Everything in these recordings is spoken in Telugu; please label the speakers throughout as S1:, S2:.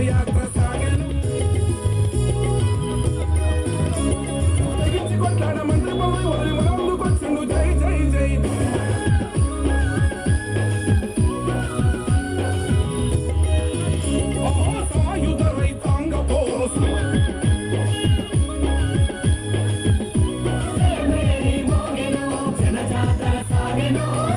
S1: యాత్ర సాగన్. తెగించి కొట్లాడ మంత్రి పవన్ వదిలి మన ముందుకొచ్చిండు జై జై జై. సాయుధ రైతాంగ పోసు జనజాతర సాగెనో.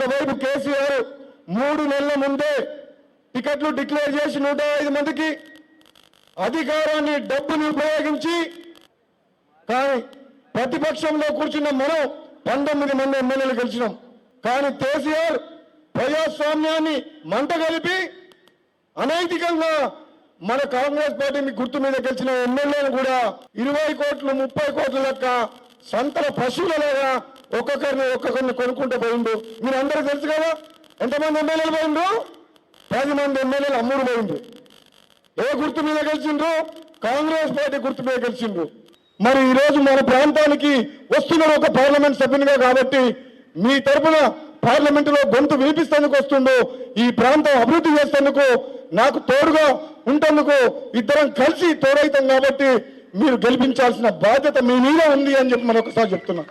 S2: గారు మూడు నెలల ముందే టికెట్లు డిక్లేర్ చేసి నూట ఐదు మందికి అధికారాన్ని డబ్బుని ఉపయోగించి కానీ ప్రతిపక్షంలో కూర్చున్న మనం పంతొమ్మిది మంది ఎమ్మెల్యేలు గెలిచినాం. కానీ కేసీఆర్ ప్రజాస్వామ్యాన్ని మంట కలిపి అనైతికంగా మన కాంగ్రెస్ పార్టీ గుర్తు మీద గెలిచిన ఎమ్మెల్యేలు కూడా ఇరవై కోట్లు ముప్పై కోట్ల లెక్క సంతల పశువులలాగా ఒక్కొక్కరిని ఒక్కొక్కరిని కొనుక్కుంటూ పోయిండు. మీరు అందరూ తెలుసు కదా ఎంతమంది ఎమ్మెల్యేలు పోయిండ్రు? పది మంది ఎమ్మెల్యేలు అమ్ముడు పోయిండ్రు. ఏ గుర్తు మీద గెలిచిండ్రు? కాంగ్రెస్ పార్టీ గుర్తు మీద గెలిచిండ్రు. మరి ఈ రోజు మన ప్రాంతానికి వస్తున్న ఒక పార్లమెంట్ సభ్యునిగా కాబట్టి మీ తరపున పార్లమెంట్లో గొంతు వినిపిస్తేందుకు వస్తుండో ఈ ప్రాంతం అభివృద్ధి చేసేందుకు నాకు తోడుగా ఉంటేందుకు ఇద్దరం కలిసి తోడైతాం కాబట్టి మీరు గెలిపించాల్సిన బాధ్యత మీ మీద ఉంది అని చెప్పి మరొకసారి చెప్తున్నా.